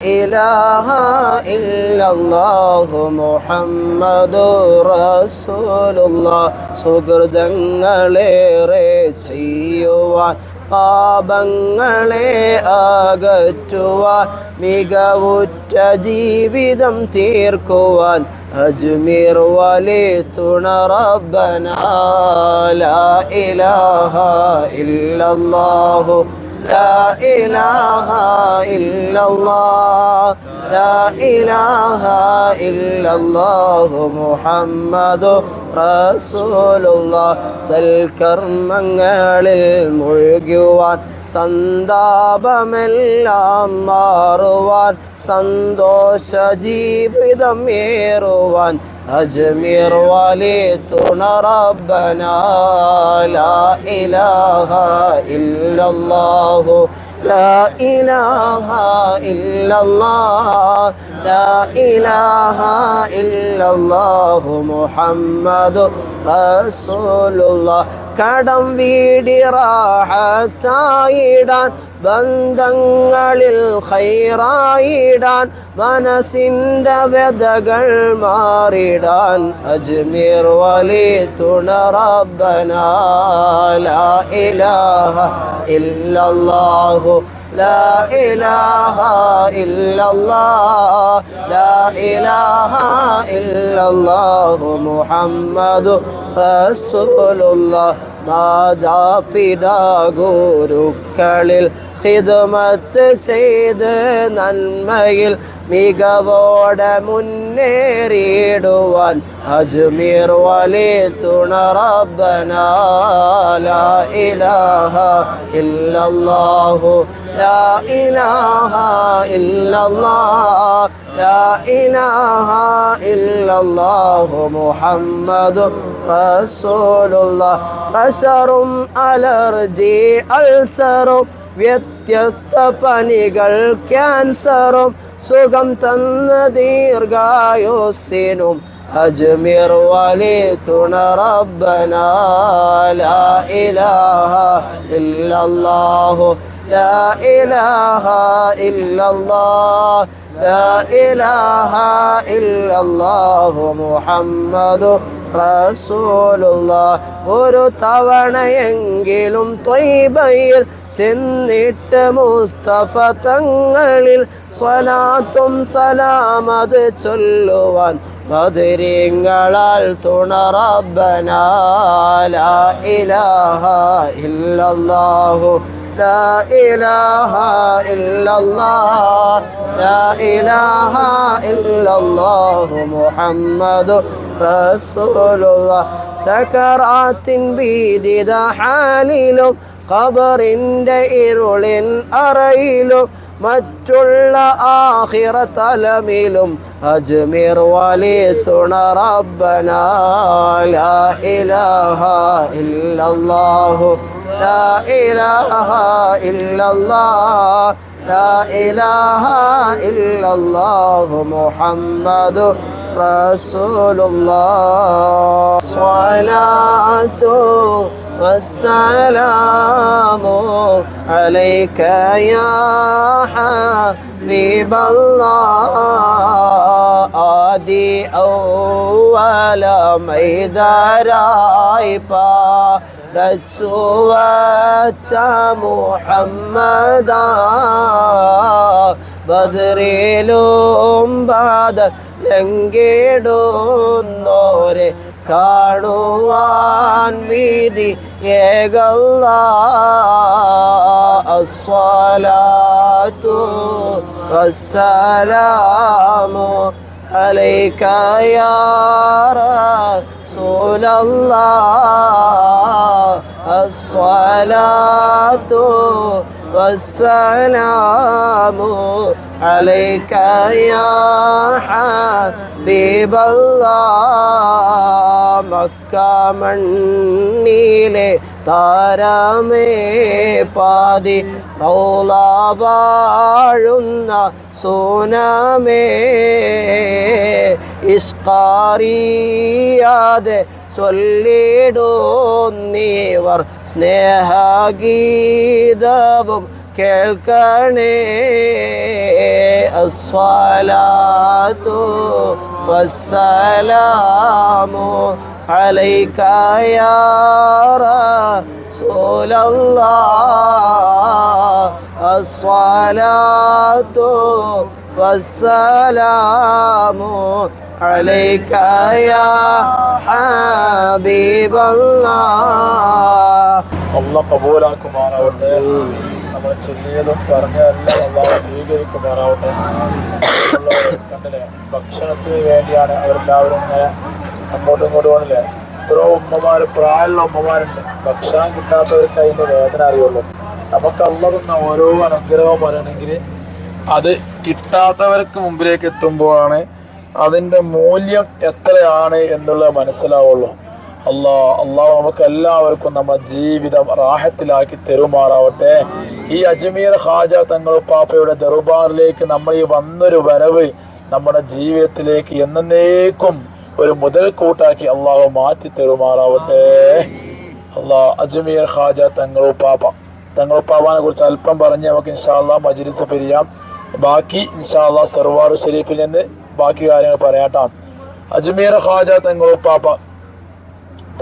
إله إلا الله محمد رسول الله സുഹൃതങ്ങളേറെ ചെയ്യുവാൻ പാപങ്ങളെ അകറ്റുവാൻ മികവുറ്റ ജീവിതം തീർക്കുവാൻ അജ്മീർ വലി തുണ റബ്ബന ലാ ഇലാഹ ഇല്ലല്ലാഹു لا إله إلا الله لا إله إلا الله محمد റസൂലുള്ള സൽക്കർമ്മങ്ങളിൽ മുഴുകുവാൻ സന്താപമെല്ലാം മാറുവാൻ സന്തോഷ ജീവിതം ഏറുവാൻ അജ്മീർ വലി തുണ റബ്ബന ലാ ഇലാഹ ഇല്ലല്ലാഹു لا إله إلا الله لا إله إلا الله محمد رسول الله കടം വീടിറാഹത്തായിടാൻ ബന്ധങ്ങളിൽ ഖൈറായിടാൻ മനസ്സിൻ്റെ വ്യതകൾ മാറിടാൻ അജ്മീർ വലി തുണ റബ്ബന ലാ ഇലാഹ ഇല്ലല്ലാഹു لا إله إلا الله لا إله إلا الله محمد رسول الله മാതാപിതാ ഗുരുക്കളിൽ ഹിദമത്ത് ചെയ്ത് നന്മയിൽ മികവോടെ മുന്നേറിയിടുവാൻ അജ്മീർ വലി തുണ റബ്ബന ലാ ഇലാഹ ഇല്ലല്ലാഹു ലാ ഇലാഹ ഇല്ലല്ലാഹ് ലാ ഇലാഹ ഇല്ലല്ലാഹു മുഹമ്മദ് റസൂലുള്ളാഹ് പ്രഷറും അലർജി അൾസറും വ്യത്യസ്ത പനികൾ ക്യാൻസറും സുഖം തന്ന ദീർഘായുസിനും അജ്മീർ വലി തുണ റബ്ബനാ ഇലാഹ ഇല്ലല്ലാഹു ലാ ഇലാഹ ഇല്ലല്ലാഹ് ലാ ഇലാഹ ഇല്ലല്ലാഹു മുഹമ്മദു റസൂലുള്ളാഹ്. ഒരു തവണയെങ്കിലും ത്വയ്ബയിൽ ചെന്നിട്ട് മുസ്തഫ തങ്ങളിൽ സ്വലാത്തും സലാമത് ചൊല്ലുവാൻ ബദരീങ്ങളാൽ തുണ റബ്ബന ലാ ഇലാഹ ഇല്ലല്ലാഹു لا إله إلا الله لا إله إلا الله محمد رسول الله സക്കറാത്തിൻ ഭീതിത ഹാലിലും ഖബറിന്റെ ഇരുളിൻ അറയിലും മറ്റുള്ള ആഹിറ തലമിലും അജ്മീർ വലി തുണ ലാ ഇലാഹ ഇല്ലല്ലാഹു ലാ ഇലാഹ ഇല്ലല്ലാഹ് ലാ ഇലാഹ ഇല്ലല്ലാഹു മുഹമ്മദു റസൂലുള്ളാഹ്. സ്വലാത്തു والسلام عليك يا حبيب الله آدي أول ميدراي രച്ചുവച്ച മുഹമ്മദ ബദറിലും ബാദ ലങ്കിടുന്നോരെ കാണുവാൻ വീതി ഏകല്ല അസ്വലാത്തു വസ്സലാമു عليك يا رسول الله الصلاة والسلام عليك يا حبيب الله മക്ക മണ്ണിലെ താരമേ പാതി റൗള വാഴുന്ന സോനമേ ഇഷ്കാറിയാതെ ചൊല്ലിടുന്നീവർ സ്നേഹഗീതവും കേൾക്കണേ. അസ്വാലാത്തു വസ്സലാമോ അലൈക്കായ സോലല്ലാ അസ്വാലാത്തു والسلام عليك يا حبيب الله അല്ല കബൂലാക്കുമാറാവട്ടെ നമ്മൾ ചൊല്ലിയതും പറഞ്ഞതെല്ലാം അള്ളാഹ് സ്വീകരിക്കുമാറാവട്ടെ ഉള്ളവര് കണ്ടില്ലേ ഭക്ഷണത്തിന് വേണ്ടിയാണ് അവരെല്ലാവരും ഇങ്ങനെ അങ്ങോട്ടും ഇങ്ങോട്ടും പോകണില്ലേ എത്രയോ ഉമ്മമാര് പ്രായമുള്ള ഉമ്മമാരുണ്ട് ഭക്ഷണം കിട്ടാത്തവർക്ക് അതിന്റെ വേദന അറിയുള്ളൂ നമുക്ക് അള്ളതുന്ന ഓരോ അനുഗ്രഹവും പറയണമെങ്കിൽ അത് കിട്ടാത്തവർക്ക് മുമ്പിലേക്ക് എത്തുമ്പോഴാണ് അതിന്റെ മൂല്യം എത്രയാണ് എന്നുള്ളത് മനസ്സിലാവുള്ളൂ. അള്ളാ അള്ളാഹു നമുക്ക് എല്ലാവർക്കും നമ്മുടെ ജീവിതം റാഹത്തിലാക്കി തെരുമാറാവട്ടെ. ഈ അജ്മീർ ഖാജ തങ്ങളുപ്പാപ്പയുടെ ദർബാറിലേക്ക് നമ്മൾ ഈ വന്നൊരു വരവ് നമ്മുടെ ജീവിതത്തിലേക്ക് എന്നേക്കും ഒരു മുതൽക്കൂട്ടാക്കി അള്ളാഹു മാറ്റി തെരുമാറാവട്ടെ. അള്ളാ അജ്മീർ ഖാജ തങ്ങളുപ്പാപ്പ തങ്ങളുപ്പാപ്പാനെ കുറിച്ച് അല്പം പറഞ്ഞ് നമുക്ക് ഇൻഷാല്ലാ മജിരിസ് പിരിയാം. ബാക്കി ഇൻഷാല്ല സർവാർ ഷെരീഫിൽ നിന്ന് ബാക്കി കാര്യങ്ങൾ പറയാട്ടാം. അജ്മീർ ഹാജ തങ്ങളുപ്പാപ്പ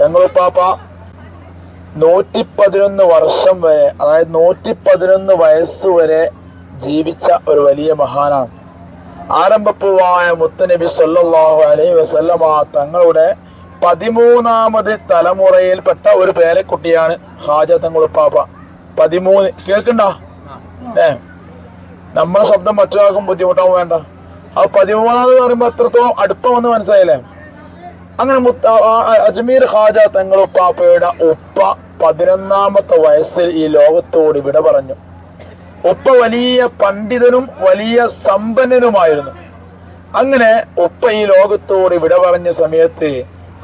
തങ്ങളുപ്പാപ്പ നൂറ്റി പതിനൊന്ന് വർഷം വരെ അതായത് നൂറ്റി പതിനൊന്ന് വയസ്സ് വരെ ജീവിച്ച ഒരു വലിയ മഹാനാണ്. ആരംഭപ്പൂവായ മുത്തനബി സല്ലാഹു അലൈഹി വസല്ലമ തങ്ങളുടെ പതിമൂന്നാമത് തലമുറയിൽപ്പെട്ട ഒരു പേരക്കുട്ടിയാണ് ഹാജ തങ്ങളുപ്പാപ്പ പതിമൂന്ന്. കേൾക്കണ്ട? ഏ? നമ്മളെ ശബ്ദം മറ്റൊരാൾക്കും ബുദ്ധിമുട്ടാവും വേണ്ട. ആ പതിമൂന്നാമത് പറയുമ്പോൾ എത്രത്തോളം അടുപ്പം വന്ന് മനസ്സിലായില്ലേ? അങ്ങനെ അജ്മീർ ഖാജ തങ്ങളുപ്പാപ്പയുടെ ഉപ്പ പതിനൊന്നാമത്തെ വയസ്സിൽ ഈ ലോകത്തോട് വിട പറഞ്ഞു. ഉപ്പ വലിയ പണ്ഡിതനും വലിയ സമ്പന്നനുമായിരുന്നു. അങ്ങനെ ഉപ്പ ഈ ലോകത്തോട് വിട പറഞ്ഞ സമയത്ത്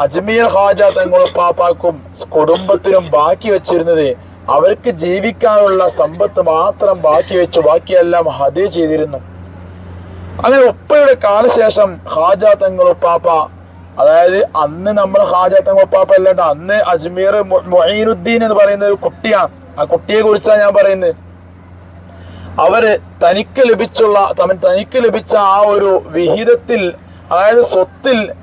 അജ്മീർ ഖാജ തങ്ങളുപ്പാപ്പാക്കും കുടുംബത്തിനും ബാക്കി വെച്ചിരുന്നത് അവർക്ക് ജീവിക്കാനുള്ള സമ്പത്ത് മാത്രം ബാക്കി വെച്ചു ബാക്കിയെല്ലാം ഹദേ ചെയ്തിരുന്നു. അങ്ങനെ ഒപ്പയുടെ കാലശേഷം ഹാജ തങ്ങളുപ്പാപ്പ അതായത് അന്ന് നമ്മൾ ഹാജ തങ്ങളുപ്പാപ്പ അല്ലാണ്ട് അന്ന് അജ്മീർ മൊഹീനുദ്ദീൻ എന്ന് പറയുന്ന ഒരു കുട്ടിയാണ്. ആ കുട്ടിയെ കുറിച്ചാണ് ഞാൻ പറയുന്നത്. അവർ തനിക്ക് ലഭിച്ചുള്ള തമൻ തനിക്ക് ലഭിച്ച ആ ഒരു വിഹിതത്തിൽ അതായത് സ്വത്തിൽ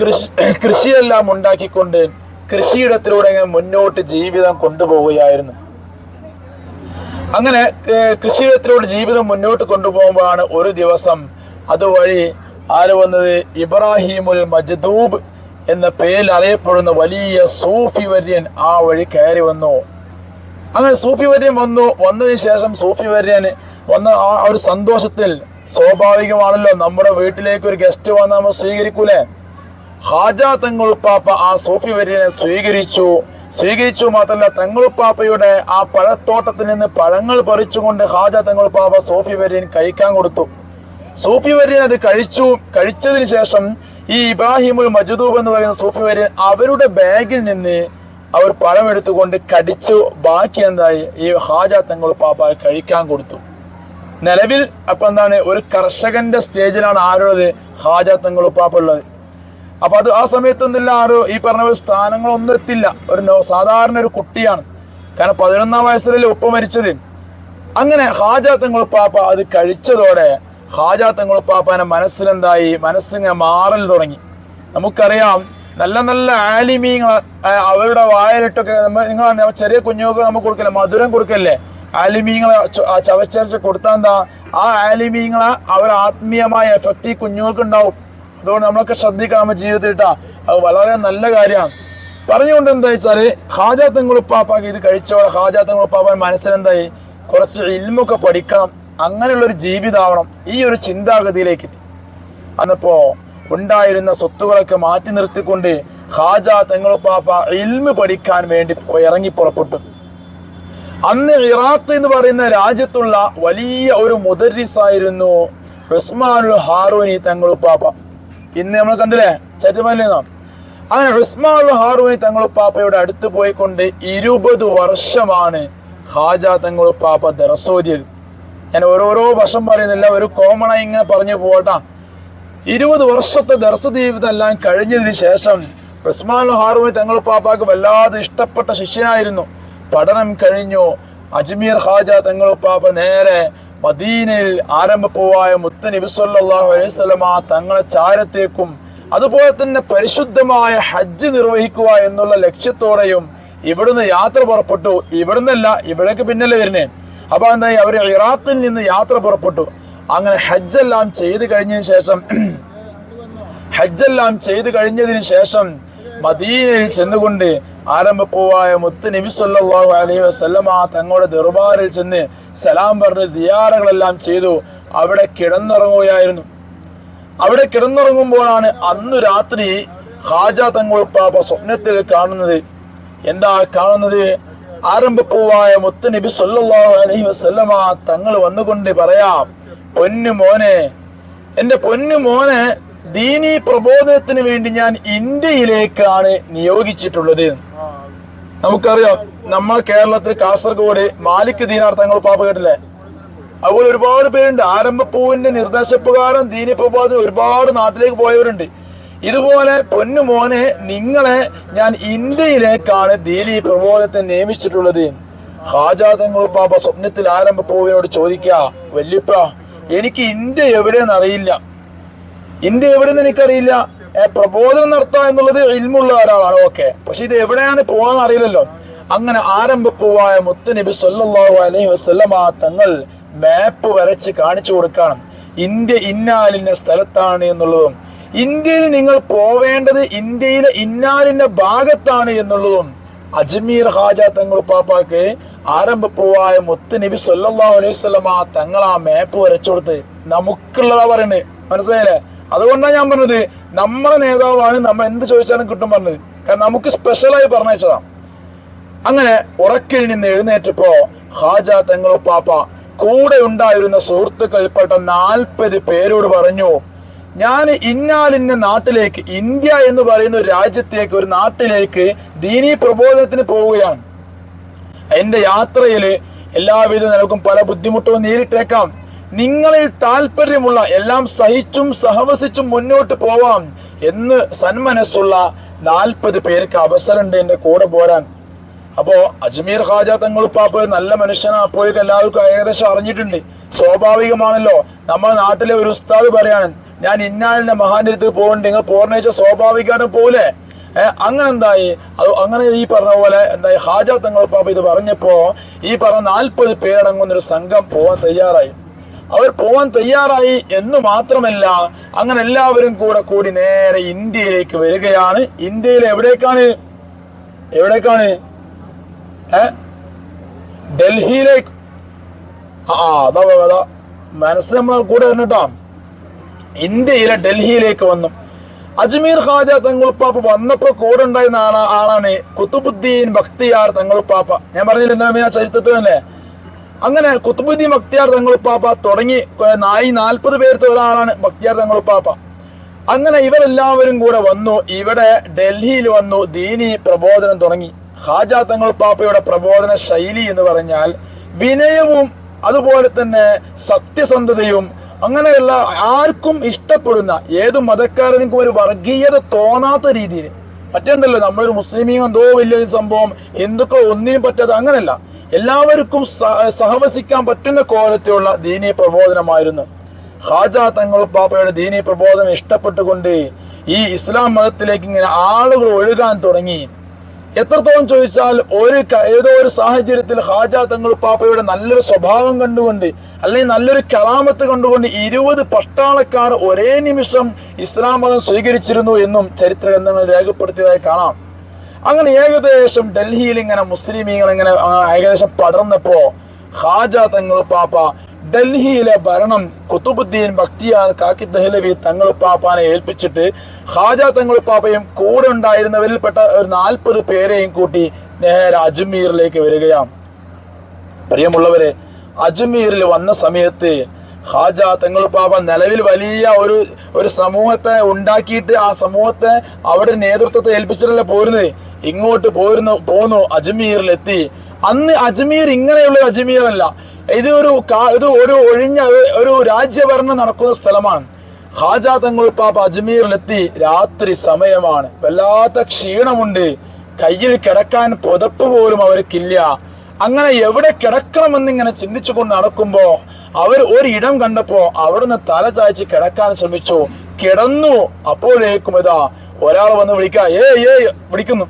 കൃഷി കൃഷിയെല്ലാം ഉണ്ടാക്കിക്കൊണ്ട് കൃഷിയിടത്തിലൂടെ മുന്നോട്ട് ജീവിതം കൊണ്ടുപോവുകയായിരുന്നു. അങ്ങനെ കൃഷിയിടത്തിലൂടെ ജീവിതം മുന്നോട്ട് കൊണ്ടുപോകുമ്പോഴാണ് ഒരു ദിവസം അതുവഴി ആര് വന്നത്? ഇബ്രാഹിമുൽ മജ്ദൂബ് എന്ന പേരിൽ അറിയപ്പെടുന്ന വലിയ സൂഫി വര്യൻ ആ വഴി കയറി വന്നു. അങ്ങനെ സൂഫി വര്യൻ വന്നു. വന്നതിന് ശേഷം സൂഫി വര്യൻ വന്ന ആ ഒരു സന്തോഷത്തിൽ സ്വാഭാവികമാണല്ലോ നമ്മുടെ വീട്ടിലേക്ക് ഒരു ഗസ്റ്റ് വന്ന് നമ്മൾ സ്വീകരിക്കൂലേ? ഹാജ തങ്ങളുപ്പാപ്പ ആ സൂഫി വര്യനെ സ്വീകരിച്ചു. സ്വീകരിച്ചു മാത്രമല്ല തങ്ങളുപ്പാപ്പയുടെ ആ പഴത്തോട്ടത്തിൽ നിന്ന് പഴങ്ങൾ പറിച്ചുകൊണ്ട് ഹാജ തങ്ങളുപ്പാപ്പ സൂഫി വര്യൻ കഴിക്കാൻ കൊടുത്തു. സൂഫി വര്യൻ അത് കഴിച്ചു. കഴിച്ചതിന് ശേഷം ഈ ഇബ്രാഹിമുൽ മജുദൂബ് എന്ന് പറയുന്ന സൂഫി വര്യൻ അവരുടെ ബാഗിൽ നിന്ന് അവർ പഴം എടുത്തുകൊണ്ട് കടിച്ചു. ബാക്കി എന്തായി? ഈ ഹാജ തങ്ങൾ പാപ്പ കഴിക്കാൻ കൊടുത്തു. നിലവിൽ അപ്പൊ എന്താണ്? ഒരു കർഷകന്റെ സ്റ്റേജിലാണ് ആരുള്ളത് ഹാജ തങ്ങൾ അപ്പൊ അത് ആ സമയത്തൊന്നില്ല ആരോ ഈ പറഞ്ഞ ഒരു സ്ഥാനങ്ങളൊന്നും എത്തില്ല. ഒരു സാധാരണ ഒരു കുട്ടിയാണ്. കാരണം പതിനൊന്നാം വയസ്സിലല്ലേ ഉപ്പ മരിച്ചത്? അങ്ങനെ ഹാജാത്തങ്ങൾ തങ്ങൾ പാപ്പ അത് കഴിച്ചതോടെ ഹാജാത്തങ്ങൾ പാപ്പാനെ മനസ്സിലെന്തായി? മനസ്സിങ്ങനെ മാറൽ തുടങ്ങി. നമുക്കറിയാം നല്ല നല്ല ആലിമീങ്ങൾ അവരുടെ വായലിട്ടൊക്കെ നമ്മൾ നിങ്ങൾ ചെറിയ കുഞ്ഞുങ്ങൾക്ക് നമുക്ക് കൊടുക്കല്ലേ? മധുരം കൊടുക്കല്ലേ? ആലിമീങ്ങളെ ചവച്ചരച്ച് കൊടുത്താൽ എന്താ? ആ ആലിമീങ്ങളെ അവർ ആത്മീയമായ എഫക്റ്റ് ഈ കുഞ്ഞുങ്ങൾക്ക് ഉണ്ടാവും. അതുകൊണ്ട് നമ്മളൊക്കെ ശ്രദ്ധിക്കാം ജീവിതത്തിൽ ഇട്ടാ. അത് വളരെ നല്ല കാര്യമാണ്. പറഞ്ഞുകൊണ്ട് എന്താ വെച്ചാൽ ഹാജാ തങ്ങളുപ്പാപ്പാക്ക് ഇത് കഴിച്ചോളെ. ഹാജാ തങ്ങളുപ്പാപ്പൻ മനസ്സിലെന്തായി? കുറച്ച് ഇൽമൊക്കെ പഠിക്കണം. അങ്ങനെയുള്ള ഒരു ജീവിതാവണം. ഈ ഒരു ചിന്താഗതിയിലേക്ക് എത്തി. അന്നപ്പോ ഉണ്ടായിരുന്ന സ്വത്തുകളൊക്കെ മാറ്റി നിർത്തിക്കൊണ്ട് ഹാജ തെങ്ങളുപ്പാപ്പ ഇൽമ് പഠിക്കാൻ വേണ്ടി ഇറങ്ങി പുറപ്പെട്ടു. അന്ന് ഇറാഖ് എന്ന് പറയുന്ന രാജ്യത്തുള്ള വലിയ ഒരു മുദരിസായിരുന്നു ഉസ്മാനുൽ ഹാറൂനി തങ്ങളുപ്പാപ്പ ഇന്ന് നമ്മൾ കണ്ടില്ലേ? ചരിത്രമല്ലേ നാം അങ്ങനെ ഉസ്മാനുൽ ഹാറൂനി തങ്ങളുപ്പാപ്പയുടെ അടുത്ത് പോയിക്കൊണ്ട് ഇരുപത് വർഷമാണ് ഹാജ തങ്ങളുപ്പാപ്പ ദറസോദിയത് ഞാൻ ഓരോരോ വർഷം പറയുന്നില്ല ഒരു കോമണായി ഇങ്ങനെ പറഞ്ഞു പോകട്ടാ. ഇരുപത് വർഷത്തെ ദർശ ജീവിതം എല്ലാം കഴിഞ്ഞതിന് ശേഷം ഉസ്മാൻ ഹാറുവിൻ തങ്ങൾ പാപ്പാക്ക് വല്ലാതെ ഇഷ്ടപ്പെട്ട ശിഷ്യനായിരുന്നു. പഠനം കഴിഞ്ഞു. അജ്മീർ ഹാജ തങ്ങൾ പാപ്പ നേരെ മദീനയിൽ ആരംഭപ്പൂവായ മുത്ത നബി സല്ലല്ലാഹു അലൈഹി വസല്ലമ തങ്ങളെ ചാരത്തേക്കും അതുപോലെ തന്നെ പരിശുദ്ധമായ ഹജ്ജ് നിർവഹിക്കുക എന്നുള്ള ലക്ഷ്യത്തോടെയും ഇവിടുന്ന് യാത്ര പുറപ്പെട്ടു. ഇവിടുന്നല്ല ഇവിടേക്ക് പിന്നല്ലേ വരുന്നേ? അപ്പൊ എന്തായി? അവർ ഇറാഖിൽ നിന്ന് യാത്ര പുറപ്പെട്ടു. അങ്ങനെ ഹജ്ജെല്ലാം ചെയ്തു കഴിഞ്ഞതിന് ശേഷം ഹജ്ജെല്ലാം ചെയ്തു കഴിഞ്ഞതിന് ശേഷം മദീനയിൽ ചെന്നുകൊണ്ട് ആരംഭപ്പൂവായ മുത്ത് നബി സല്ലല്ലാഹു അലൈഹി വസല്ലമ തങ്ങളുടെ ദർബാറിൽ ചെന്ന് സലാം പറഞ്ഞ് സിയാറകളെല്ലാം ചെയ്തു. അവിടെ കിടന്നിറങ്ങുകയായിരുന്നു. അവിടെ കിടന്നിറങ്ങുമ്പോഴാണ് അന്ന് രാത്രി ഹാജ തങ്ങളുപ്പാപ്പ സ്വപ്നത്തിൽ കാണുന്നത്. എന്താ കാണുന്നത്? ആരംഭപ്പൂവായ മുത്ത് നബി സല്ലല്ലാഹു അലൈഹി വസല്ലമ തങ്ങൾ വന്നുകൊണ്ട് പറയാം പൊന്നു മോനെ എന്റെ പൊന്നു മോനെ ദീനീ പ്രബോധനത്തിന് വേണ്ടി ഞാൻ ഇന്ത്യയിലേക്കാണ് നിയോഗിച്ചിട്ടുള്ളത്. നമുക്കറിയാം നമ്മൾ കേരളത്തിൽ കാസർഗോഡ് മാലിക് ദീനാർ തങ്ങൾ പാപ്പ കേട്ടില്ലേ? അതുപോലെ ഒരുപാട് പേരുണ്ട്. ആരംഭപ്പൂവിന്റെ നിർദ്ദേശപ്രകാരം ദീനി ഒരുപാട് നാട്ടിലേക്ക് പോയവരുണ്ട്. ഇതുപോലെ പൊന്നു മോനെ നിങ്ങളെ ഞാൻ ഇന്ത്യയിലേക്കാണ് ദീനി പ്രബോധത്തെ നിയമിച്ചിട്ടുള്ളത്. ഹാജാ പാപ്പ സ്വപ്നത്തിൽ ആരംഭപ്പൂവിനോട് ചോദിക്കുക വല്യപ്പ എനിക്ക് ഇന്ത്യ എവിടെയെന്ന് അറിയില്ല. ഇന്ത്യ എവിടെന്ന് എനിക്കറിയില്ല. പ്രബോധനം നടത്തുക എന്നുള്ളത് ഇൽമുള്ള ഒരാളാണ് ഓക്കെ. പക്ഷെ ഇത് എവിടെയാണ് പോകാന്ന് അറിയില്ലല്ലോ. അങ്ങനെ ആരംഭപ്പൂവായ മുത്ത് നബി സല്ലല്ലാഹു അലൈഹി വസല്ലമ തങ്ങൾ മാപ്പ് വരച്ച് കാണിച്ചു കൊടുക്കണം. ഇന്ത്യ ഇന്നാലിന്റെ സ്ഥലത്താണ് എന്നുള്ളതും ഇന്ത്യയിൽ നിങ്ങൾ പോവേണ്ടത് ഇന്ത്യയിലെ ഇന്നാലിന്റെ ഭാഗത്താണ് എന്നുള്ളതും അജ്മീർ ഹാജ തങ്ങൾ പാപ്പാക്ക് ആരംഭപ്പൂവായ മുത്ത് നബി സല്ലല്ലാഹു അലൈഹി വസല്ലമ തങ്ങൾ ആ മാപ്പ് വരച്ചു കൊടുത്ത് നമുക്കുള്ളതാ പറയുന്നത് മനസ്സിലായില്ലേ? അതുകൊണ്ടാണ് ഞാൻ പറഞ്ഞത് നമ്മളെ നേതാവാണ് നമ്മൾ എന്ത് ചോദിച്ചാലും കിട്ടും പറഞ്ഞത്. കാരണം നമുക്ക് സ്പെഷ്യലായി പറഞ്ഞതാണ് അങ്ങനെ ഉറക്കിൽ നിന്ന് എഴുന്നേറ്റപ്പോ ഹാജ തെങ്ങളുപ്പാപ്പ പാപ്പ കൂടെ ഉണ്ടായിരുന്ന സുഹൃത്തുക്കൾപ്പെട്ട നാൽപ്പത് പേരോട് പറഞ്ഞു ഞാൻ ഇന്നാലിന്ന നാട്ടിലേക്ക് ഇന്ത്യ എന്ന് പറയുന്ന ഒരു രാജ്യത്തേക്ക് ഒരു നാട്ടിലേക്ക് ദീനീ പ്രബോധനത്തിന് പോവുകയാണ്. എന്റെ യാത്രയിൽ എല്ലാവിധ നിലക്കും പല ബുദ്ധിമുട്ടും നേരിട്ടേക്കാം. നിങ്ങളിൽ താല്പര്യമുള്ള എല്ലാം സഹിച്ചും സഹവസിച്ചും മുന്നോട്ട് പോവാം എന്ന് സന്മനസ്സുള്ള നാൽപ്പത് പേർക്ക് അവസരമുണ്ട് എന്റെ കൂടെ പോരാൻ. അപ്പോ അജ്മീർ ഖാജ തങ്ങൾ പാപ്പ നല്ല മനുഷ്യനാ. അപ്പോഴേക്ക് എല്ലാവർക്കും ഏകദേശം അറിഞ്ഞിട്ടുണ്ട്. സ്വാഭാവികമാണല്ലോ. നമ്മുടെ നാട്ടിലെ ഒരു ഉസ്താദ് പറയാണ് ഞാൻ ഇന്നാലിന്റെ മഹാന്റെ അടുത്ത് നിങ്ങൾ പോർണ വെച്ചാൽ സ്വാഭാവികമായിട്ടും പോലെ. അങ്ങനെ എന്തായി? അത് അങ്ങനെ ഈ പറഞ്ഞ പോലെ എന്തായി? ഹാജ തങ്ങൾ പാപ്പ ഇത് പറഞ്ഞപ്പോ ഈ പറഞ്ഞ നാൽപ്പത് പേരടങ്ങുന്ന ഒരു സംഘം പോവാൻ തയ്യാറായി. അവർ പോവാൻ തയ്യാറായി എന്ന് മാത്രമല്ല അങ്ങനെ എല്ലാവരും കൂടെ കൂടി നേരെ ഇന്ത്യയിലേക്ക് വരികയാണ്. ഇന്ത്യയിൽ എവിടേക്കാണ്? എവിടേക്കാണ്? ഏ? ഡൽഹിയിലേക്ക്. ആ അതാ അതാ മനസ്സ് നമ്മളെ കൂടെ വന്നിട്ടോ ഇന്ത്യയിലെ ഡൽഹിയിലേക്ക് വന്നു. അജ്മീർ ഖാജ തങ്ങളുപ്പാപ്പ വന്നപ്പോ കൂടെ ഉണ്ടായിരുന്ന ആളാ ആളാണ് കുത്തുബുദ്ദീൻ ബക്തിയാർ തങ്ങളുപ്പാപ്പ. ഞാൻ പറഞ്ഞില്ല എന്താ ചരിത്രത്തിൽ തന്നെ? അങ്ങനെ കുത്തുബുദ്ദീൻ ബക്തിയാർ തങ്ങളുപ്പാപ്പ തുടങ്ങി നായി നാൽപ്പത് പേരത്തെ ഒരാളാണ് ബക്തിയാർ തങ്ങളുപ്പാപ്പ അങ്ങനെ ഇവരെല്ലാവരും കൂടെ വന്നു ഇവിടെ ഡൽഹിയിൽ വന്നു ദീനി പ്രബോധനം തുടങ്ങി. ഹാജ തങ്ങളുപ്പാപ്പയുടെ പ്രബോധന ശൈലി എന്ന് പറഞ്ഞാൽ വിനയവും അതുപോലെ തന്നെ സത്യസന്ധതയും അങ്ങനെയുള്ള ആർക്കും ഇഷ്ടപ്പെടുന്ന ഏത് മതക്കാരനും ഒരു വർഗീയത തോന്നാത്ത രീതിയിൽ. മറ്റെന്തല്ലോ നമ്മളൊരു മുസ്ലിമീം എന്തോ വലിയ സംഭവം ഹിന്ദുക്കൾ ഒന്നിനും പറ്റാത്ത അങ്ങനെയല്ല. എല്ലാവർക്കും സഹവസിക്കാൻ പറ്റുന്ന കോലത്തിലുള്ള ദീനീ പ്രബോധനമായിരുന്നു. ഹാജ തങ്ങൾ പാപ്പയുടെ ദീനീ പ്രബോധനം ഇഷ്ടപ്പെട്ടുകൊണ്ട് ഈ ഇസ്ലാം മതത്തിലേക്ക് ഇങ്ങനെ ആളുകൾ ഒഴുകാൻ തുടങ്ങി. എത്രത്തോളം ചോദിച്ചാൽ ഒരു ഏതോ ഒരു സാഹചര്യത്തിൽ ഹാജ തങ്ങൾ പാപ്പയുടെ നല്ലൊരു സ്വഭാവം കണ്ടുകൊണ്ട് അല്ലെങ്കിൽ നല്ലൊരു കലാമത്ത് കണ്ടുകൊണ്ട് ഇരുപത് പട്ടാളക്കാർ ഒരേ നിമിഷം ഇസ്ലാം മതം സ്വീകരിച്ചിരുന്നു എന്നും ചരിത്ര ഗ്രന്ഥങ്ങൾ രേഖപ്പെടുത്തിയതായി കാണാം. അങ്ങനെ ഏകദേശം ഡൽഹിയിൽ ഇങ്ങനെ മുസ്ലിമീങ്ങൾ ഇങ്ങനെ ഏകദേശം പടർന്നപ്പോ ഹാജ തങ്ങൾ പാപ്പ ഡൽഹിയിലെ ഭരണം കുത്തുബുദ്ദീൻ ബക്തിയാർ കാക്കി ദഹ്ലവി തങ്ങൾ പാപ്പാനെ ഏൽപ്പിച്ചിട്ട് ഹാജ തങ്ങൾ പാപ്പയും കൂടെ ഉണ്ടായിരുന്നവരിൽപ്പെട്ട ഒരു നാൽപ്പത് പേരെയും കൂട്ടി നേരെ അജ്മീറിലേക്ക് വരികയാണ്. പ്രിയമുള്ളവരെ അജ്മീറിൽ വന്ന സമയത്ത് ഹാജ തങ്ങൾ പാപ നിലവിൽ വലിയ ഒരു ഒരു സമൂഹത്തെ ഉണ്ടാക്കിയിട്ട് ആ സമൂഹത്തെ അവിടെ നേതൃത്വത്തെ ഏൽപ്പിച്ചിട്ടല്ലേ പോരുന്നത്? ഇങ്ങോട്ട് പോരുന്നു പോന്നു അജ്മീറിലെത്തി. അന്ന് അജ്മീർ ഇങ്ങനെയുള്ള അജ്മീർ അല്ല. ഇത് ഒരു ഇത് ഒരു ഒഴിഞ്ഞ ഒരു രാജ്യഭരണം നടക്കുന്ന സ്ഥലമാണ്. ഹാജ തങ്ങൾ പാപ്പ അജ്മീറിലെത്തി. രാത്രി സമയമാണ്. വല്ലാത്ത ക്ഷീണമുണ്ട്. കയ്യിൽ കിടക്കാൻ പുതപ്പ് പോലും അവർക്കില്ല. അങ്ങനെ എവിടെ കിടക്കണമെന്ന് ഇങ്ങനെ ചിന്തിച്ചുകൊണ്ട് നടക്കുമ്പോ അവർ ഒരു ഇടം കണ്ടപ്പോ അവിടുന്ന് തല ചായ്ച്ച് കിടക്കാൻ ശ്രമിച്ചു. കിടന്നു. അപ്പോഴേക്കും ഇതാ ഒരാൾ വന്ന് വിളിക്കാ ഏ ഏ വിളിക്കുന്നു.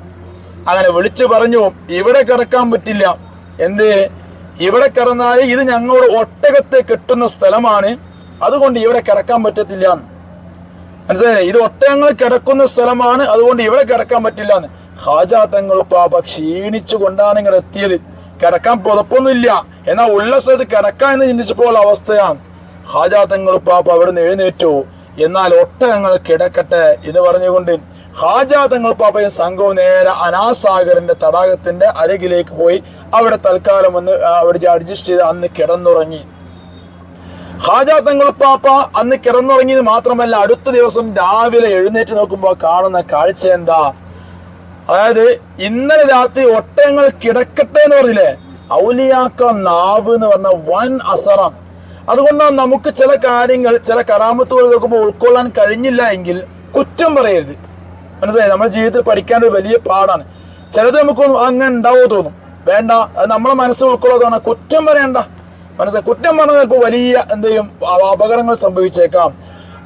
അങ്ങനെ വിളിച്ചു പറഞ്ഞു ഇവിടെ കിടക്കാൻ പറ്റില്ല. എന്ത്? ഇവിടെ കിടന്നാൽ ഇത് ഞങ്ങളുടെ ഒട്ടകത്തെ കെട്ടുന്ന സ്ഥലമാണ്. അതുകൊണ്ട് ഇവിടെ കിടക്കാൻ പറ്റത്തില്ല. മനസ്സിലായില്ലേ ഇത് ഒട്ടകങ്ങൾ കിടക്കുന്ന സ്ഥലമാണ് അതുകൊണ്ട് ഇവിടെ കിടക്കാൻ പറ്റില്ല എന്ന്. ഹാജാ തങ്ങൾ പാപ ക്ഷീണിച്ചു കൊണ്ടാണ് ഇങ്ങനെ എത്തിയത്. കിടക്കാൻ പുതപ്പൊന്നുമില്ല എന്നാൽ ഉള്ള സ്ഥലത്ത് കിടക്കാൻ എന്ന് ചിന്തിച്ചപ്പോൾ അവസ്ഥയാണ്. ഹാജാ തങ്ങൾ പാപ്പ അവിടുന്ന് എഴുന്നേറ്റു. എന്നാൽ ഒട്ടകങ്ങൾ കിടക്കട്ടെ എന്ന് പറഞ്ഞുകൊണ്ട് ഹാജാ തങ്ങൾ പാപ്പയും സംഘവും നേരെ അനാസാഗറിന്റെ തടാകത്തിന്റെ അരികിലേക്ക് പോയി അവിടെ തൽക്കാലം ഒന്ന് അവിടെ അഡ്ജസ്റ്റ് ചെയ്ത് അന്ന് കിടന്നുറങ്ങി. ഹാജാ തങ്ങൾ പാപ്പ അന്ന് കിടന്നുറങ്ങിയത് മാത്രമല്ല അടുത്ത ദിവസം രാവിലെ എഴുന്നേറ്റ് നോക്കുമ്പോൾ കാണുന്ന കാഴ്ച എന്താ? അതായത് ഇന്നലെ രാത്രി ഒട്ടകങ്ങൾ കിടക്കട്ടെ എന്ന് പറഞ്ഞില്ലേ? ഔലിയാക്ക നാവ് എന്ന് പറഞ്ഞ വൻ അസറം. അതുകൊണ്ടാണ് നമുക്ക് ചില കാര്യങ്ങൾ ചില കറാമത്തുകൾ കേൾക്കുമ്പോൾ ഉൾക്കൊള്ളാൻ കഴിഞ്ഞില്ല എങ്കിൽ കുറ്റം പറയരുത്. മനസ്സിലായി? നമ്മുടെ ജീവിതത്തിൽ പഠിക്കാൻ ഒരു വലിയ പാടാണ് ചിലത് നമുക്ക് അങ്ങനെ ഉണ്ടാവുമോ തോന്നും. വേണ്ട അത് നമ്മളെ മനസ്സ് ഉൾക്കൊള്ളാൻ കുറ്റം പറയണ്ട. മനസ്സിലായി? കുറ്റം പറഞ്ഞാൽ ഇപ്പോൾ വലിയ എന്ത് ചെയ്യും അപകടങ്ങൾ സംഭവിച്ചേക്കാം.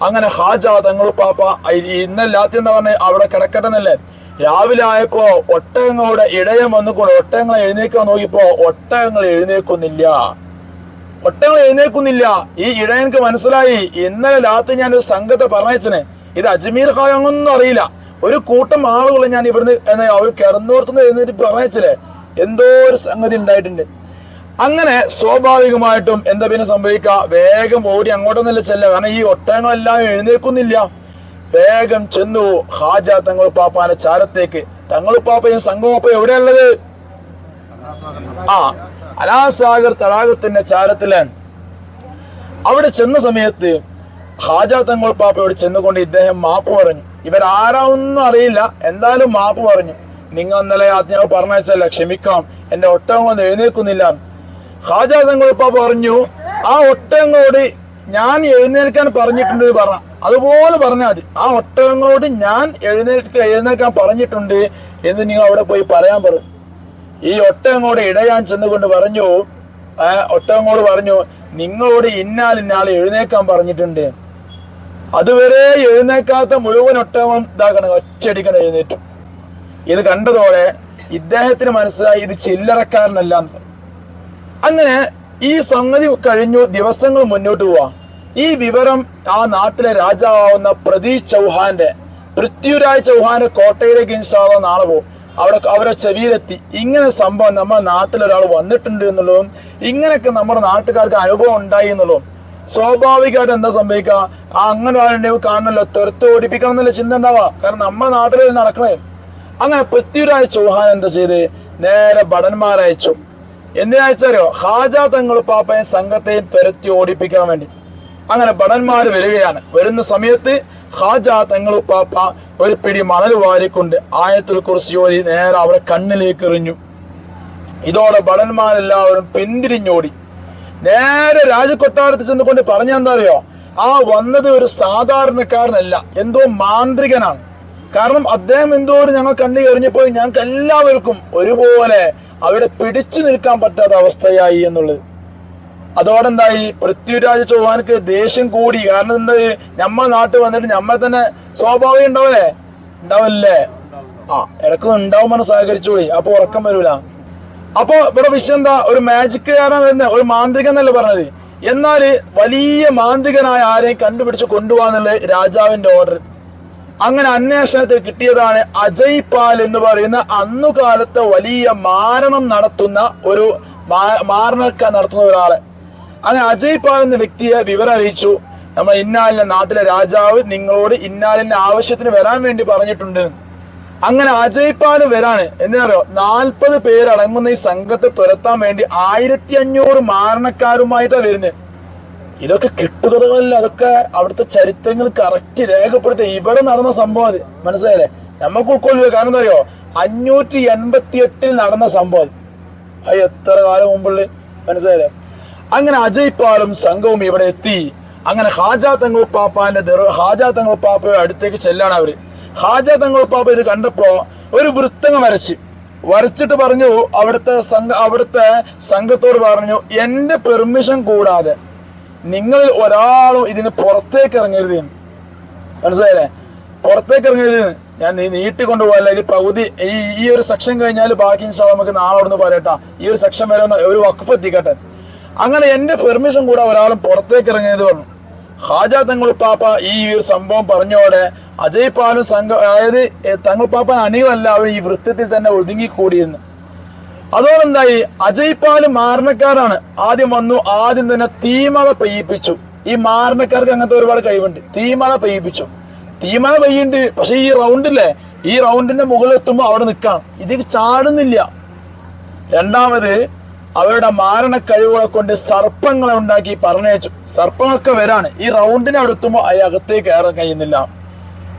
അങ്ങനെ ഹാജാ തങ്ങൾ പാപ്പ ഇന്നല്ലാത്ത എന്താ പറഞ്ഞ? അവിടെ കിടക്കട്ടെ എന്നല്ലേ? രാവിലെ ആയപ്പോ ഒട്ടകങ്ങളുടെ ഇടയം വന്നുകൊണ്ട് ഒട്ടകങ്ങളെ എഴുന്നേക്കാൻ നോക്കിയപ്പോ ഒട്ടകങ്ങൾ എഴുന്നേക്കുന്നില്ല ഒട്ടകങ്ങൾ എഴുന്നേക്കുന്നില്ല ഈ ഇടയനക്ക് മനസ്സിലായി. ഇന്നലെ രാത്രി ഞാൻ ഒരു സംഘത്തെ പറഞ്ഞയച്ചന്. ഇത് അജ്മീർ ഖായൊന്നും അറിയില്ല. ഒരു കൂട്ടം ആളുകൾ ഞാൻ ഇവിടുന്ന് എന്നാ അവർ കിടന്നോർത്തുനിന്ന് എഴുന്നേറ്റ് പറഞ്ഞയച്ചില്ലേ എന്തോ ഒരു സംഗതി ഉണ്ടായിട്ടുണ്ട്. അങ്ങനെ സ്വാഭാവികമായിട്ടും എന്താ പിന്നെ സംഭവിക്കുക? വേഗം ഓടി അങ്ങോട്ടൊന്നല്ല ചെല്ല കാരണം ഈ ഒട്ടകങ്ങളെല്ലാം എഴുന്നേൽക്കുന്നില്ല. വേഗം ചെന്നു ഹാജ തങ്ങൾ പാപ്പാന്റെ ചാരത്തേക്ക്. തങ്ങൾ പാപ്പയും സംഘവും എവിടെയുള്ളത്? ആ അലാസാഗർ തടാകത്തിന്റെ ചാരത്തിൽ അവിടെ ചെന്ന സമയത്ത് ഹാജ തങ്ങൾ പാപ്പയോട് ചെന്നുകൊണ്ട് ഇദ്ദേഹം മാപ്പ് പറഞ്ഞു. ഇവരാരാവൊന്നും അറിയില്ല. എന്തായാലും മാപ്പ് പറഞ്ഞു. നിങ്ങൾ ഇന്നലെ ആദ്യം പറഞ്ഞല്ല ക്ഷമിക്കാം. എന്റെ ഒട്ടകങ്ങളൊന്നും എഴുന്നേൽക്കുന്നില്ല. ഹാജ തങ്ങൾ പാപ്പ പറഞ്ഞു ആ ഒട്ടകങ്ങളോട് ഞാൻ എഴുന്നേൽക്കാൻ പറഞ്ഞിട്ടുണ്ട് പറഞ്ഞ. അതുപോലെ പറഞ്ഞാൽ മതി. ആ ഒട്ടകങ്ങളോട് ഞാൻ എഴുന്നേൽക്ക എഴുന്നേൽക്കാൻ പറഞ്ഞിട്ടുണ്ട് എന്ന് നിങ്ങൾ അവിടെ പോയി പറയാൻ പറയും ഈ ഒട്ടകങ്ങളോട് ഇടയാൻ ചെന്നുകൊണ്ട് പറഞ്ഞു ആ ഒട്ടകങ്ങളോട് പറഞ്ഞു നിങ്ങളോട് ഇന്നാൽ ഇന്നാൾ എഴുന്നേക്കാൻ പറഞ്ഞിട്ടുണ്ട്. അതുവരെ എഴുന്നേക്കാത്ത മുഴുവൻ ഒട്ടകങ്ങളും ഇതാക്കണം ഒറ്റയടിക്കണം എഴുന്നേറ്റു. ഇത് കണ്ടതോടെ ഇദ്ദേഹത്തിന് മനസ്സിലായി ഇത് ചില്ലറക്കാരനല്ല അങ്ങനെ ഈ സംഗതി കഴിഞ്ഞു ദിവസങ്ങൾ മുന്നോട്ട് പോവാ. ഈ വിവരം ആ നാട്ടിലെ രാജാവാവുന്ന പ്രതി ചൗഹാന്റെ പൃഥ്വിരാജ് ചൗഹാന്റെ കോട്ടയിലേക്ക് ഇൻഷാള്ള നാളെ പോകും. അവിടെ അവരെ ചെവിയിലെത്തി. ഇങ്ങനെ സംഭവം നമ്മുടെ നാട്ടിലൊരാൾ വന്നിട്ടുണ്ട് എന്നുള്ളതും ഇങ്ങനെയൊക്കെ നമ്മുടെ നാട്ടുകാർക്ക് അനുഭവം ഉണ്ടായി എന്നുള്ളതും സ്വാഭാവികമായിട്ട് എന്താ സംഭവിക്കുക? ആ അങ്ങനെ ആളുണ്ടെങ്കിൽ കാണണല്ലോ തെറുത്ത് ഓടിപ്പിക്കണം എന്നുള്ള ചിന്ത ഉണ്ടാവുക. കാരണം നമ്മുടെ നാട്ടിൽ നടക്കണേ. അങ്ങനെ പൃഥ്വിരാജ് ചൗഹാൻ എന്താ ചെയ്ത്? നേരെ ഭടന്മാരയച്ചു എന്തിനാച്ചാലോ ഹാജ തങ്ങൾ പാപ്പയും സംഘത്തെയും തുരത്തി ഓടിപ്പിക്കാൻ വേണ്ടി. അങ്ങനെ ഭടന്മാർ വരികയാണ്. വരുന്ന സമയത്ത് ഹാജ തങ്ങൾ പാപ്പ ഒരു പിടി മണൽ വാരിക്കൊണ്ട് ആയത്തിൽ കുറിച്ച് ഓതി നേരെ അവരെ കണ്ണിലേക്ക് എറിഞ്ഞു. ഇതോടെ ഭടന്മാരെല്ലാവരും പിന്തിരിഞ്ഞോടി. നേരെ രാജകൊട്ടാരത്തിൽ ചെന്നുകൊണ്ട് പറഞ്ഞ എന്താ അറിയോ ആ വന്നത് ഒരു സാധാരണക്കാരനല്ല എന്തോ മാന്ത്രികനാണ്. കാരണം അദ്ദേഹം എന്തോ ഒരു ഞങ്ങൾ കണ്ണി എറിഞ്ഞപ്പോൾ ഞങ്ങൾക്ക് എല്ലാവർക്കും ഒരുപോലെ അവിടെ പിടിച്ചു നിൽക്കാൻ പറ്റാത്ത അവസ്ഥയായി എന്നുള്ളത്. അതോടെ എന്തായി പൃഥ്വിരാജ് ചൗഹാനക്ക് ദേഷ്യം കൂടി. കാരണം എന്താ? ഞമ്മ നാട്ടിൽ വന്നിട്ട് നമ്മൾ തന്നെ സ്വാഭാവികം ഉണ്ടാവില്ലേ? ഉണ്ടാവില്ലേ? ആ ഇടയ്ക്ക് ഉണ്ടാവുമെന്ന് സഹകരിച്ചോളി. അപ്പൊ ഉറക്കം വരൂല. അപ്പൊ ഇവിടെ വിഷയം എന്താ? ഒരു മാജിക് വരുന്ന. ഒരു മാന്ത്രികൻ എന്നല്ലേ പറഞ്ഞത്. എന്നാൽ വലിയ മാന്ത്രികനായ ആരെയും കണ്ടുപിടിച്ച് കൊണ്ടുപോകാന്നുള്ളത് രാജാവിന്റെ ഓർഡർ അങ്ങനെ അന്വേഷണത്തിൽ കിട്ടിയതാണ് അജയ് പാൽ എന്ന് പറയുന്ന അന്നുകാലത്തെ വലിയ മാരണം നടത്തുന്ന ഒരു മാരണക്ക നടത്തുന്ന ഒരാൾ. അങ്ങനെ അജയ് പാൽ എന്ന വ്യക്തിയെ വിവരം അറിയിച്ചു. നമ്മൾ ഇന്നാലിന്റെ നാട്ടിലെ രാജാവ് നിങ്ങളോട് ഇന്നാലിന്റെ ആവശ്യത്തിന് വരാൻ വേണ്ടി പറഞ്ഞിട്ടുണ്ട്. അങ്ങനെ അജയ് പാൽ വരാണ്. എന്നറിയോ? നാൽപ്പത് പേരടങ്ങുന്ന ഈ സംഘത്തെ തുരത്താൻ വേണ്ടി ആയിരത്തി അഞ്ഞൂറ് മാരണക്കാരുമായിട്ടാണ് വരുന്നത്. ഇതൊക്കെ കെട്ടുകഥകളല്ല? അതൊക്കെ അവിടുത്തെ ചരിത്രങ്ങൾ കറക്റ്റ് രേഖപ്പെടുത്തി. ഇവിടെ നടന്ന സംഭവം അത്. മനസ്സിലായല്ലേ? നമുക്ക് ഉൾക്കൊള്ളുക. കാരണം എന്താ അറിയോ? അഞ്ഞൂറ്റി എൺപത്തി എട്ടിൽ നടന്ന സംഭവം. അത് എത്ര കാലം മുമ്പുള്ള? മനസ്സിലായല്ലേ? അങ്ങനെ അജയ് പാലും സംഘവും ഇവിടെ എത്തി. അങ്ങനെ ഹാജ തങ്ങൾ പാപ്പാന്റെ ഹാജാ തങ്ങൾ പാപ്പയുടെ അടുത്തേക്ക് ചെല്ലാണ് അവർ. ഹാജ തങ്ങൾ പാപ്പ ഇത് കണ്ടപ്പോ ഒരു വൃത്തങ്ങ വരച്ച്. വരച്ചിട്ട് പറഞ്ഞു അവിടുത്തെ സംഘ അവിടുത്തെ സംഘത്തോട് പറഞ്ഞു എന്റെ പെർമിഷൻ കൂടാതെ നിങ്ങളിൽ ഒരാളും ഇതിന് പുറത്തേക്ക് ഇറങ്ങരുത്. മനസ്സിലായില്ലേ? പുറത്തേക്ക് ഇറങ്ങരുത് ഞാൻ നീ നീട്ടിക്കൊണ്ട് പോകല്ല ഇത് പകുതി ഈ ഈ ഒരു സെക്ഷൻ കഴിഞ്ഞാൽ ബാക്കി നമുക്ക് നാളെ അവിടുന്ന് പറയട്ടാ ഈ ഒരു സെക്ഷൻ വരെ ഒരു വഖഫ് എത്തിക്കട്ടെ. അങ്ങനെ എന്റെ പെർമിഷൻ കൂടെ ഒരാളും പുറത്തേക്ക് ഇറങ്ങിയത് പറഞ്ഞു ഹാജ തങ്ങൾ പാപ്പ ഈ ഒരു സംഭവം പറഞ്ഞോടെ അജയ് പാലും സംഘം അതായത് തങ്ങൾ പാപ്പ അണികളെല്ലാവരും ഈ വൃത്തത്തിൽ തന്നെ ഒതുങ്ങിക്കൂടിയെന്ന്. അതോടെന്തായി? അജയ് പാൽ മാരണക്കാരാണ്. ആദ്യം വന്നു ആദ്യം തന്നെ തീമഴ പെയ്യിപ്പിച്ചു. ഈ മാരണക്കാർക്ക് അങ്ങനത്തെ ഒരുപാട് കഴിവുണ്ട്. തീമഴ പെയ്യിപ്പിച്ചു. തീമഴ പെയ്യുണ്ട്. പക്ഷെ ഈ റൗണ്ടില്ലേ ഈ റൗണ്ടിന്റെ മുകളിൽ എത്തുമ്പോ അവിടെ നിൽക്കാം ഇത് ചാടുന്നില്ല. രണ്ടാമത് അവരുടെ മാരണ കഴിവുകളെ കൊണ്ട് സർപ്പങ്ങളെ ഉണ്ടാക്കി പറഞ്ഞയച്ചു. സർപ്പങ്ങളൊക്കെ വരാണ്. ഈ റൗണ്ടിനെ അടുത്തുമ്പോൾ എത്തുമ്പോൾ അകത്തേക്ക് കയറാൻ കഴിയുന്നില്ല.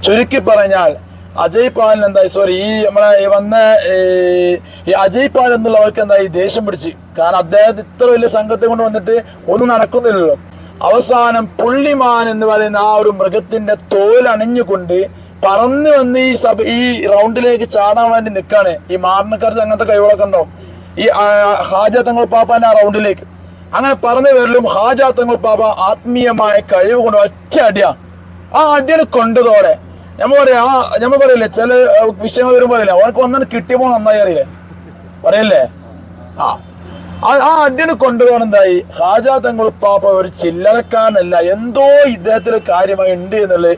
ചുരുക്കി പറഞ്ഞാൽ അജയ് പാലിന് എന്തായി? സോറി ഈ നമ്മളെ വന്ന ഈ അജയ് പാൽ എന്നുള്ളവർക്ക് എന്തായി? ദേഷ്യം പിടിച്ച്. കാരണം അദ്ദേഹത്തെ ഇത്ര വലിയ സംഘത്തെ കൊണ്ട് വന്നിട്ട് ഒന്നും നടക്കുന്നില്ലല്ലോ. അവസാനം പുള്ളിമാൻ എന്ന് പറയുന്ന ആ ഒരു മൃഗത്തിന്റെ തോൽ അണിഞ്ഞുകൊണ്ട് പറന്നു വന്ന് ഈ സഭ ഈ റൗണ്ടിലേക്ക് ചാടാൻ വേണ്ടി നിൽക്കാണ്. ഈ മാരണക്കാർക്ക് അങ്ങനത്തെ കഴിവുകളൊക്കെ ഉണ്ടാവും ഈ ഹാജാത്തങ്ങൾ പാപ്പാൻ ആ റൗണ്ടിലേക്ക്. അങ്ങനെ പറഞ്ഞു വരലും ഹാജാത്തങ്ങൾ തങ്ങൾ പാപ്പ ആത്മീയമായ കഴിവ് കൊണ്ട് ഒറ്റ അടിയാ. ആ അടിയെ കൊണ്ടതോടെ. നമ്മ പറയാ ആ പറയില്ലേ ചില വിഷയങ്ങൾ വരുമ്പോൾ പറയില്ലേ അവർക്ക് ഒന്നും കിട്ടിയപ്പോ നന്നായി അറിയില്ലേ പറയല്ലേ? ആ. ആ- അടിയെ കൊണ്ടുപോകണം എന്തായി? ഹാജാ തങ്ങൾ പാപ്പ ഒരു ചില്ലറക്കാരനല്ല എന്തോ ഇദ്ദേഹത്തിന് കാര്യമായി ഉണ്ട് എന്നുള്ളത്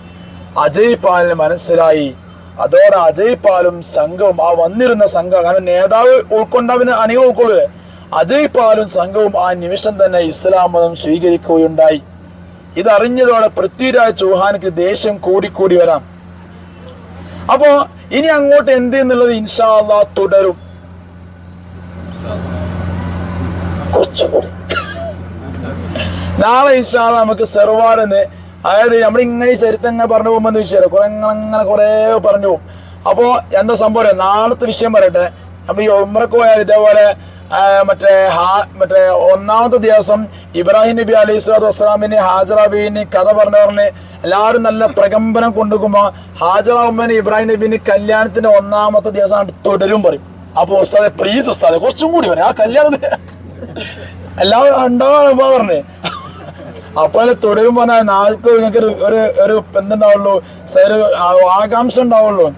അജയ് പാലിന് മനസ്സിലായി. അതോടെ അജയ് പാലും സംഘവും ആ വന്നിരുന്ന സംഘം കാരണം നേതാവ് ഉൾക്കൊണ്ടവന് അണികൾ ഉൾക്കൊള്ളുക അജയ് പാലും സംഘവും ആ നിമിഷം തന്നെ ഇസ്ലാം മതം സ്വീകരിക്കുകയുണ്ടായി. ഇതറിഞ്ഞതോടെ പൃഥ്വിരാജ് ചൗഹാനിക്ക് ദേഷ്യം കൂടിക്കൂടി വരാം. അപ്പോ ഇനി അങ്ങോട്ട് എന്ത് എന്നുള്ളത് ഇൻഷാ അള്ളാ തുടരും. നാളെ ഇൻഷാ നമുക്ക് സെർവാടെന്ന് അതായത് നമ്മളിങ്ങനെ ചരിത്രം ഇങ്ങനെ പറഞ്ഞു പോകുമ്പോൾ വിഷയം? കുറെ അങ്ങനെ കുറെ പറഞ്ഞു പോകും. അപ്പോ എന്താ സംഭവം? നാളത്തെ വിഷയം പറയട്ടെ. നമ്മൾ ഈ ഒമ്രക്ക് പോയാൽ ഇതേപോലെ മറ്റേ ഹാ- മറ്റേ ഒന്നാമത്തെ ദിവസം ഇബ്രാഹിം നബി അലൈഹി സ്വലാത്തു വസ്സലാമിന് ഹാജറ കഥ പറഞ്ഞു പറഞ്ഞ് എല്ലാവരും നല്ല പ്രകമ്പനം കൊണ്ടുപോകുമ്പോ ഹാജറ ഇബ്രാഹിം നബീന് കല്യാണത്തിന്റെ ഒന്നാമത്തെ ദിവസം തുടരും പറയും. അപ്പൊ ഉസ്താദെ പ്ലീസ് ഉസ്താദെ കുറച്ചും കൂടി പറയും. ആ കല്യാണത്തിന് എല്ലാവരും ഉണ്ടാവാ പറഞ്ഞേ. അപ്പോൾ തുടരും പറഞ്ഞാൽ നാൾക്ക് നിങ്ങൾക്ക് ഒരു ഒരു എന്തുണ്ടാവുള്ളൂ? ആകാംക്ഷ ഉണ്ടാവുള്ളൂ.